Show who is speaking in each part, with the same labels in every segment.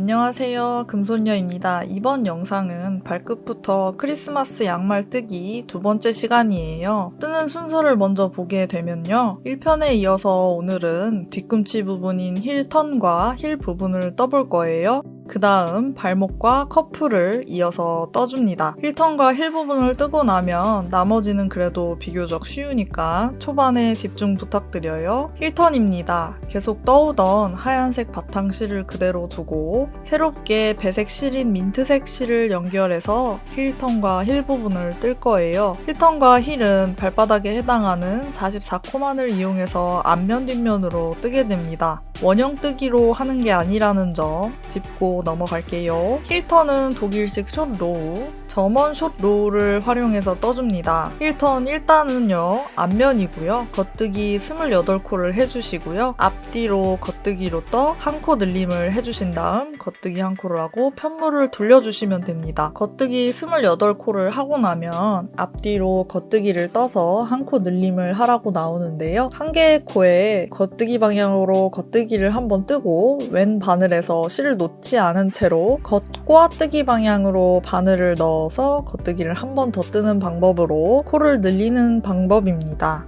Speaker 1: 안녕하세요. 금손녀입니다. 이번 영상은 발끝부터 크리스마스 양말 뜨기 두 번째 시간이에요. 뜨는 순서를 먼저 보게 되면요. 1편에 이어서 오늘은 뒤꿈치 부분인 힐 턴과 힐 부분을 떠볼 거예요. 그 다음 발목과 커프를 이어서 떠줍니다. 힐턴과 힐 부분을 뜨고 나면 나머지는 그래도 비교적 쉬우니까 초반에 집중 부탁드려요. 힐턴입니다. 계속 떠오던 하얀색 바탕 실을 그대로 두고 새롭게 배색 실인 민트색 실을 연결해서 힐턴과 힐 부분을 뜰 거예요. 힐턴과 힐은 발바닥에 해당하는 44코만을 이용해서 앞면 뒷면으로 뜨게 됩니다. 원형 뜨기로 하는 게 아니라는 점 짚고 넘어갈게요. 힐턴은 독일식 숏 로우, 점원 숏 로우를 활용해서 떠줍니다. 힐턴 1단은요, 앞면이고요. 겉뜨기 28코를 해주시고요. 앞뒤로 겉뜨기로 떠 한 코 늘림을 해주신 다음 겉뜨기 한 코를 하고 편물을 돌려주시면 됩니다. 겉뜨기 28코를 하고 나면 앞뒤로 겉뜨기를 떠서 한 코 늘림을 하라고 나오는데요. 한 개의 코에 겉뜨기 방향으로 겉뜨기를 한번 뜨고 왼 바늘에서 실을 놓지 않은 채로 겉 꼬아뜨기 방향으로 바늘을 넣어서 겉뜨기를 한 번 더 뜨는 방법으로 코를 늘리는 방법입니다.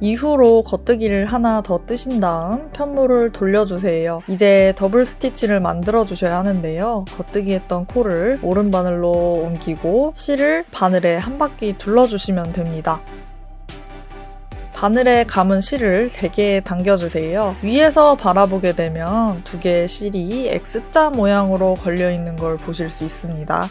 Speaker 1: 이후로 겉뜨기를 하나 더 뜨신 다음 편물을 돌려주세요. 이제 더블 스티치를 만들어 주셔야 하는데요. 겉뜨기 했던 코를 오른 바늘로 옮기고 실을 바늘에 한 바퀴 둘러주시면 됩니다. 바늘에 감은 실을 3개 당겨주세요. 위에서 바라보게 되면 두 개의 실이 X자 모양으로 걸려있는 걸 보실 수 있습니다.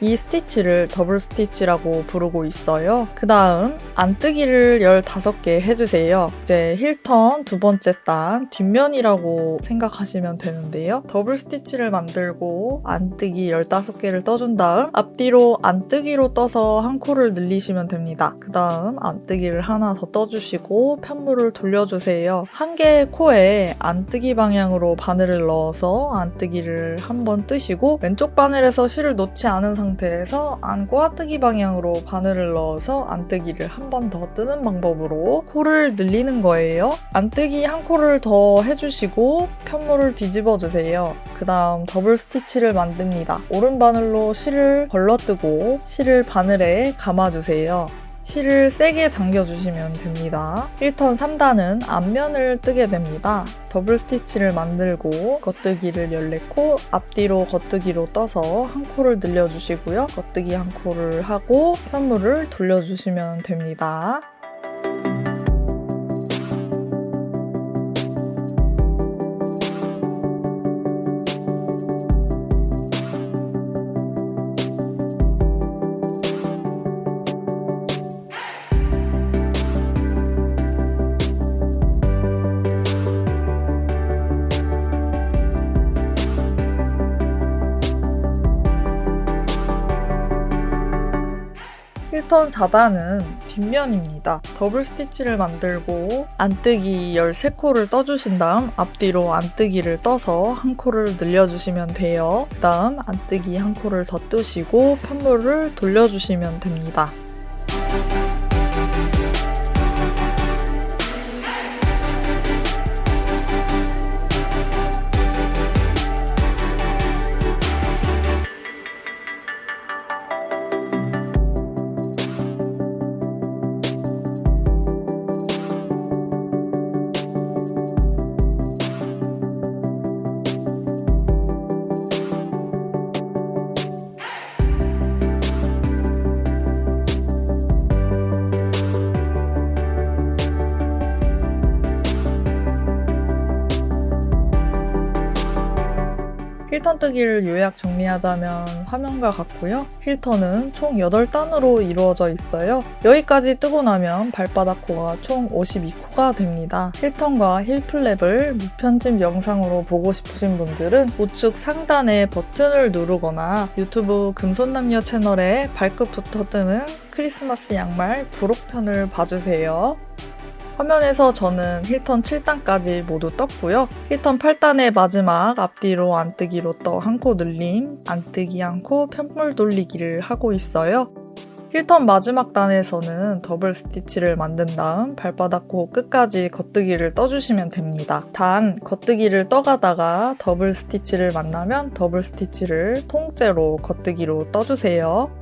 Speaker 1: 이 스티치를 더블 스티치라고 부르고 있어요. 그 다음 안뜨기를 15개 해주세요. 이제 힐턴 두 번째 단 뒷면이라고 생각하시면 되는데요. 더블 스티치를 만들고 안뜨기 15개를 떠준 다음 앞뒤로 안뜨기로 떠서 한 코를 늘리시면 됩니다. 그 다음 안뜨기를 하나 더 떠주시고 편물을 돌려주세요. 한 개의 코에 안뜨기 방향으로 바늘을 넣어서 안뜨기를 한번 뜨시고 왼쪽 바늘에서 실을 놓지 않은 상태 상태에서 안 꼬아뜨기 방향으로 바늘을 넣어서 안뜨기를 한 번 더 뜨는 방법으로 코를 늘리는 거예요. 안뜨기 한 코를 더 해주시고 편물을 뒤집어 주세요. 그 다음 더블 스티치를 만듭니다. 오른 바늘로 실을 걸러뜨고 실을 바늘에 감아주세요. 실을 세게 당겨주시면 됩니다. 1턴 3단은 앞면을 뜨게 됩니다. 더블 스티치를 만들고 겉뜨기를 14코, 앞뒤로 겉뜨기로 떠서 한 코를 늘려주시고요. 겉뜨기 한 코를 하고 편물을 돌려주시면 됩니다. 힐턴 4단은 뒷면입니다. 더블 스티치를 만들고 안뜨기 13코를 떠주신 다음 앞뒤로 안뜨기를 떠서 한 코를 늘려주시면 돼요. 그 다음 안뜨기 한 코를 더 뜨시고 편물을 돌려주시면 됩니다. 힐턴 뜨기를 요약 정리하자면 화면과 같고요. 힐턴은 총 8단으로 이루어져 있어요. 여기까지 뜨고 나면 발바닥 코가 총 52코가 됩니다. 힐턴과 힐플랩을 무편집 영상으로 보고 싶으신 분들은 우측 상단에 버튼을 누르거나 유튜브 금손남녀 채널에 발끝부터 뜨는 크리스마스 양말 부록편을 봐주세요. 화면에서 저는 힐턴 7단까지 모두 떴고요. 힐턴 8단의 마지막 앞뒤로 안뜨기로 떠 한 코 늘림, 안뜨기 한 코 편물 돌리기를 하고 있어요. 힐턴 마지막 단에서는 더블 스티치를 만든 다음 발바닥 코 끝까지 겉뜨기를 떠주시면 됩니다. 단 겉뜨기를 떠가다가 더블 스티치를 만나면 더블 스티치를 통째로 겉뜨기로 떠주세요.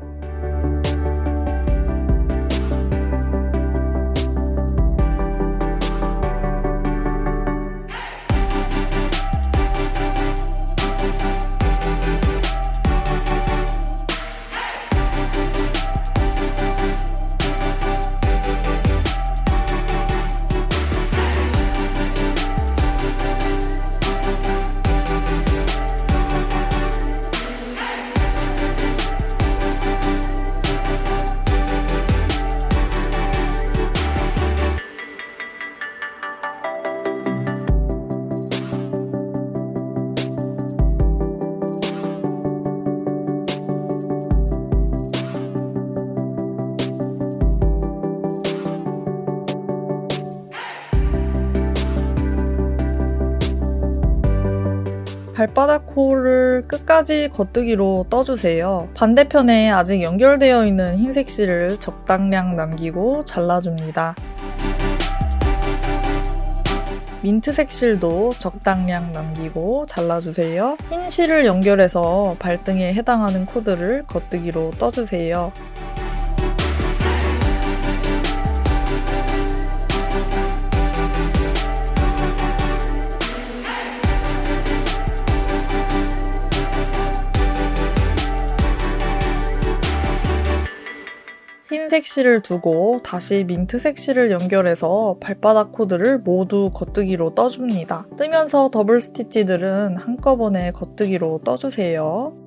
Speaker 1: 발바닥 코를 끝까지 겉뜨기로 떠주세요. 반대편에 아직 연결되어 있는 흰색 실을 적당량 남기고 잘라줍니다. 민트색 실도 적당량 남기고 잘라주세요. 흰 실을 연결해서 발등에 해당하는 코드를 겉뜨기로 떠주세요. 흰색 실을 두고 다시 민트색 실을 연결해서 발바닥 코드를 모두 겉뜨기로 떠줍니다. 뜨면서 더블 스티치들은 한꺼번에 겉뜨기로 떠주세요.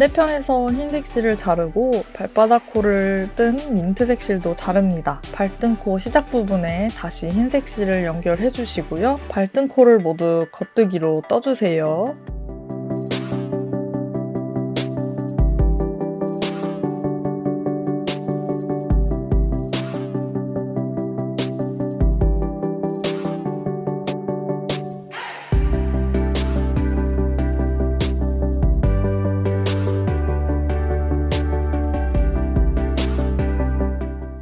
Speaker 1: 반대편에서 흰색 실을 자르고 발바닥 코를 뜬 민트색 실도 자릅니다. 발등코 시작 부분에 다시 흰색 실을 연결해 주시고요. 발등코를 모두 겉뜨기로 떠주세요.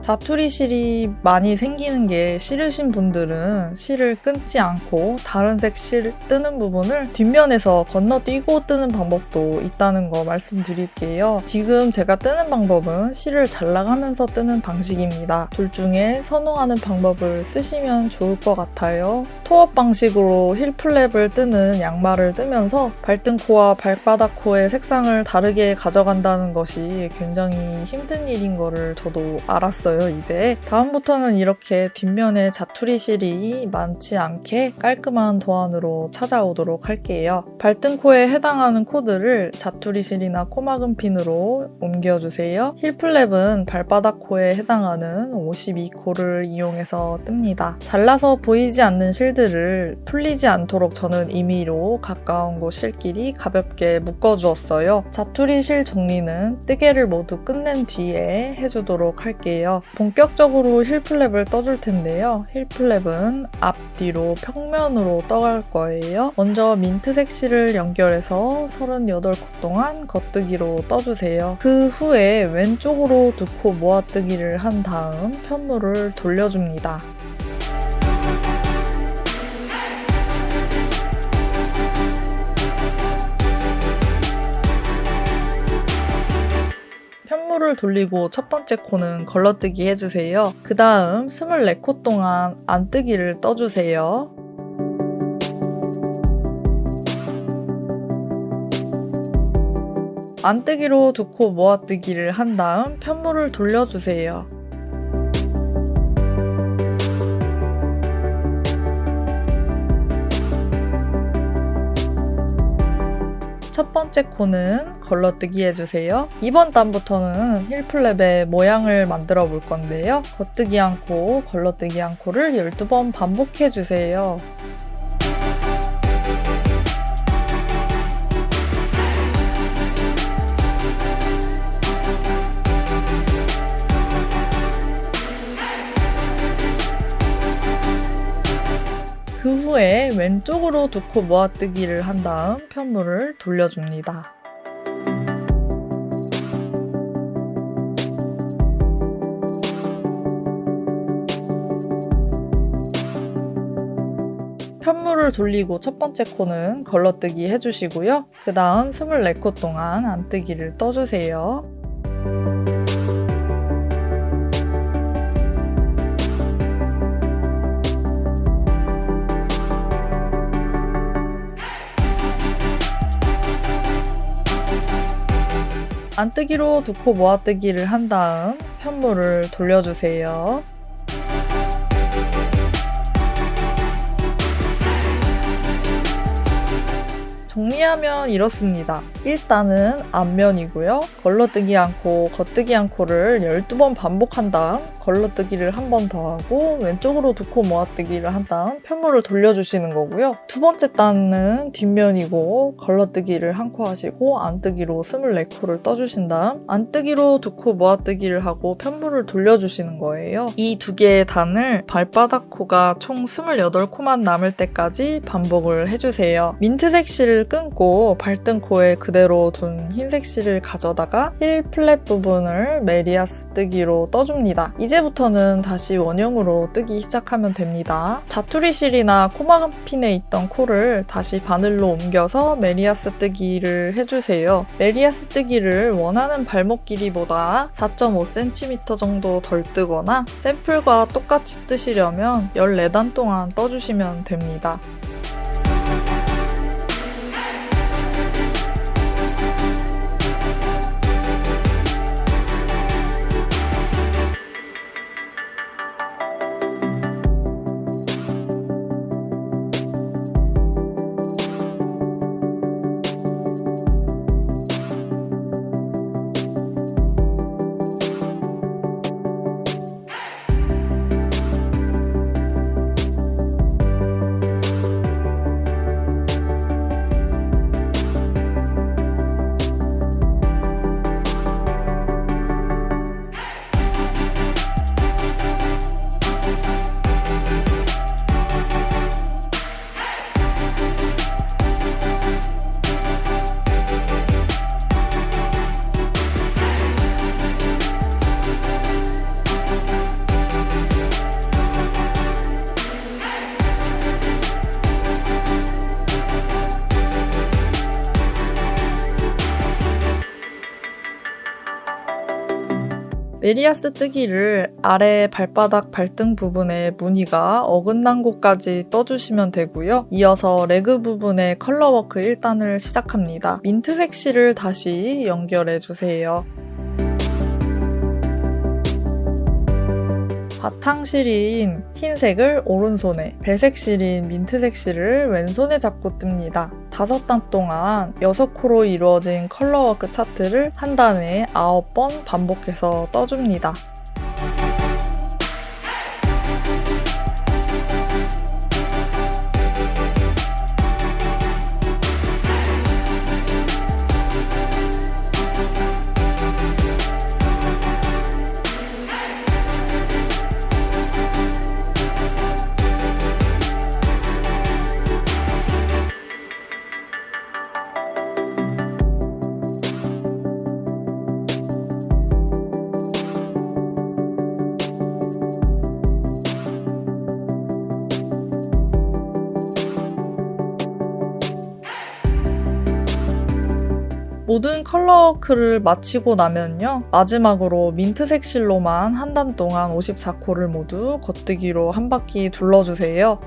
Speaker 1: 자투리 실이 많이 생기는 게 싫으신 분들은 실을 끊지 않고 다른 색 실 뜨는 부분을 뒷면에서 건너뛰고 뜨는 방법도 있다는 거 말씀드릴게요. 지금 제가 뜨는 방법은 실을 잘라가면서 뜨는 방식입니다. 둘 중에 선호하는 방법을 쓰시면 좋을 것 같아요. 토업 방식으로 힐 플랩을 뜨는 양말을 뜨면서 발등 코와 발바닥 코의 색상을 다르게 가져간다는 것이 굉장히 힘든 일인 거를 저도 알았어요. 이제. 다음부터는 이렇게 뒷면에 자투리 실이 많지 않게 깔끔한 도안으로 찾아오도록 할게요. 발등 코에 해당하는 코드를 자투리 실이나 코막은 핀으로 옮겨주세요. 힐 플랩은 발바닥 코에 해당하는 52코를 이용해서 뜹니다. 잘라서 보이지 않는 실들 을 풀리지 않도록 저는 임의로 가까운 곳 실끼리 가볍게 묶어주었어요. 자투리 실 정리는 뜨개를 모두 끝낸 뒤에 해주도록 할게요. 본격적으로 힐플랩을 떠줄 텐데요. 힐플랩은 앞뒤로 평면으로 떠갈 거예요. 먼저 민트색 실을 연결해서 38코 동안 겉뜨기로 떠주세요. 그 후에 왼쪽으로 두 코 모아뜨기를 한 다음 편물을 돌려줍니다. 코를 돌리고 첫 번째 코는 걸러뜨기 해주세요. 그 다음 24코 동안 안뜨기를 떠주세요. 안뜨기로 두 코 모아뜨기를 한 다음 편물을 돌려주세요. 번째 코는 걸러뜨기 해주세요. 이번 단부터는 힐플랩의 모양을 만들어 볼 건데요. 겉뜨기 한 코, 걸러뜨기 한 코를 12번 반복해주세요. 후에 왼쪽으로 두 코 모아뜨기를 한 다음 편물을 돌려줍니다. 편물을 돌리고 첫 번째 코는 걸러뜨기 해주시고요. 그 다음 24코 동안 안뜨기를 떠주세요. 안뜨기로 두코 모아뜨기를 한 다음 편물을 돌려주세요. 정리하면 이렇습니다. 일단은 앞면이고요. 걸러뜨기 않고 겉뜨기 않고를 12번 반복한 다음 걸러뜨기를 한 번 더 하고 왼쪽으로 두 코 모아뜨기를 한 다음 편물을 돌려주시는 거고요. 두 번째 단은 뒷면이고 걸러뜨기를 한 코 하시고 안뜨기로 24코를 떠주신 다음 안뜨기로 두 코 모아뜨기를 하고 편물을 돌려주시는 거예요. 이 두 개의 단을 발바닥 코가 총 28코만 남을 때까지 반복을 해주세요. 민트색 실을 끊고 발등 코에 그대로 둔 흰색 실을 가져다가 힐 플랫 부분을 메리아스 뜨기로 떠줍니다. 이제부터는 다시 원형으로 뜨기 시작하면 됩니다. 자투리 실이나 코막핀에 있던 코를 다시 바늘로 옮겨서 메리아스 뜨기를 해주세요. 메리아스 뜨기를 원하는 발목 길이보다 4.5cm 정도 덜 뜨거나 샘플과 똑같이 뜨시려면 14단 동안 떠주시면 됩니다. 메리아스 뜨기를 아래 발바닥 발등 부분에 무늬가 어긋난 곳까지 떠주시면 되고요. 이어서 레그 부분에 컬러워크 1단을 시작합니다. 민트색 실을 다시 연결해 주세요. 바탕 실인 흰색을 오른손에, 배색 실인 민트색 실을 왼손에 잡고 뜹니다. 다섯 단 동안 여섯 코로 이루어진 컬러워크 차트를 한 단에 아홉 번 반복해서 떠줍니다. 모든 컬러워크를 마치고 나면요. 마지막으로 민트색 실로만 한 단 동안 54코를 모두 겉뜨기로 한 바퀴 둘러주세요.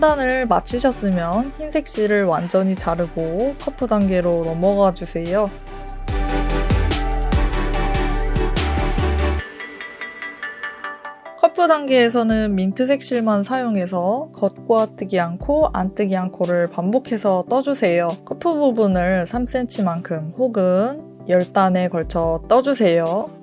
Speaker 1: 판단을 마치셨으면 흰색 실을 완전히 자르고 커프 단계로 넘어가 주세요. 커프 단계에서는 민트색 실만 사용해서 겉과 뜨기 않고 안 뜨기 않고를 반복해서 떠주세요. 커프 부분을 3cm만큼 혹은 10단에 걸쳐 떠주세요.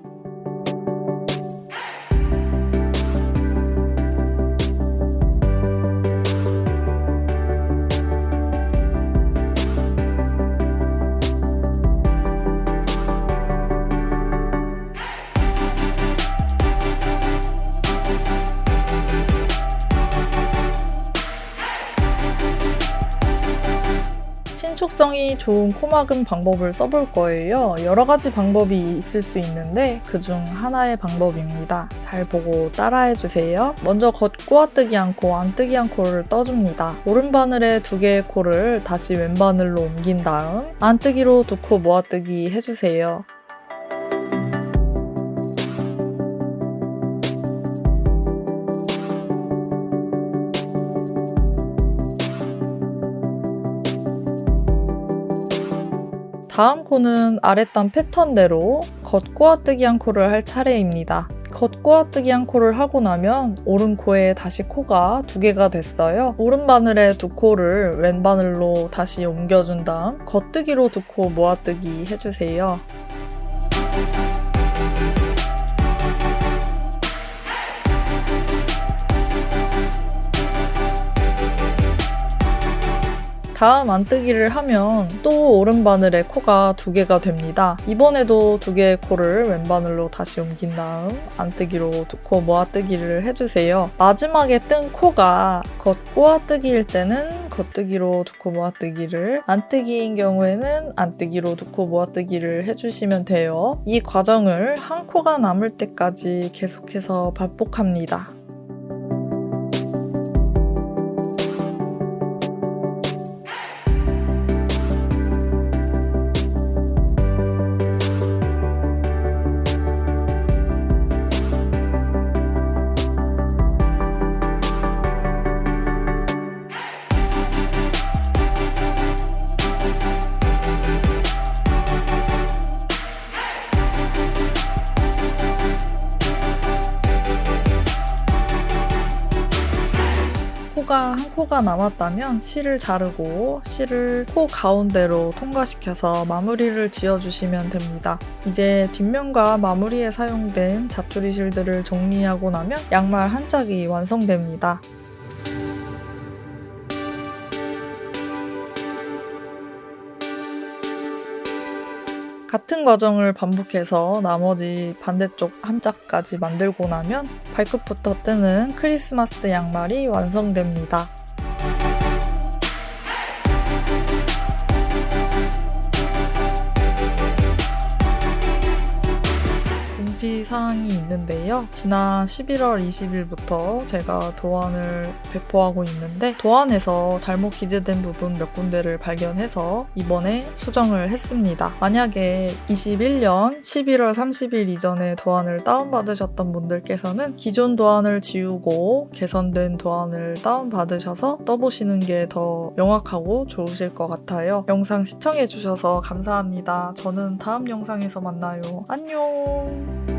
Speaker 1: 신축성이 좋은 코막음 방법을 써볼 거예요. 여러 가지 방법이 있을 수 있는데 그중 하나의 방법입니다. 잘 보고 따라해 주세요. 먼저 겉 꼬아 뜨기 않고 안 뜨기 않고를 떠줍니다. 오른 바늘에 두 개의 코를 다시 왼 바늘로 옮긴 다음 안 뜨기로 두 코 모아뜨기 해주세요. 다음 코는 아랫단 패턴대로 겉 꼬아뜨기 한 코를 할 차례입니다. 겉 꼬아뜨기 한 코를 하고 나면 오른 코에 다시 코가 두 개가 됐어요. 오른 바늘에 두 코를 왼 바늘로 다시 옮겨준 다음 겉뜨기로 두 코 모아뜨기 해주세요. 다음 안뜨기를 하면 또 오른 바늘에 코가 두 개가 됩니다. 이번에도 두 개의 코를 왼 바늘로 다시 옮긴 다음 안뜨기로 두 코 모아뜨기를 해주세요. 마지막에 뜬 코가 겉 꼬아뜨기일 때는 겉뜨기로 두 코 모아뜨기를 안뜨기인 경우에는 안뜨기로 두 코 모아뜨기를 해주시면 돼요. 이 과정을 한 코가 남을 때까지 계속해서 반복합니다. 코가 남았다면 실을 자르고 실을 코 가운데로 통과시켜서 마무리를 지어주시면 됩니다. 이제 뒷면과 마무리에 사용된 자투리 실들을 정리하고 나면 양말 한 짝이 완성됩니다. 같은 과정을 반복해서 나머지 반대쪽 한 짝까지 만들고 나면 발끝부터 뜨는 크리스마스 양말이 완성됩니다. 공지 사항이 있는데요. 지난 11월 20일부터 제가 도안을 배포하고 있는데 도안에서 잘못 기재된 부분 몇 군데를 발견해서 이번에 수정을 했습니다. 만약에 21년 11월 30일 이전에 도안을 다운받으셨던 분들께서는 기존 도안을 지우고 개선된 도안을 다운받으셔서 떠보시는 게 더 명확하고 좋으실 것 같아요. 영상 시청해주셔서 감사합니다. 저는 다음 영상에서 만나요. 안녕!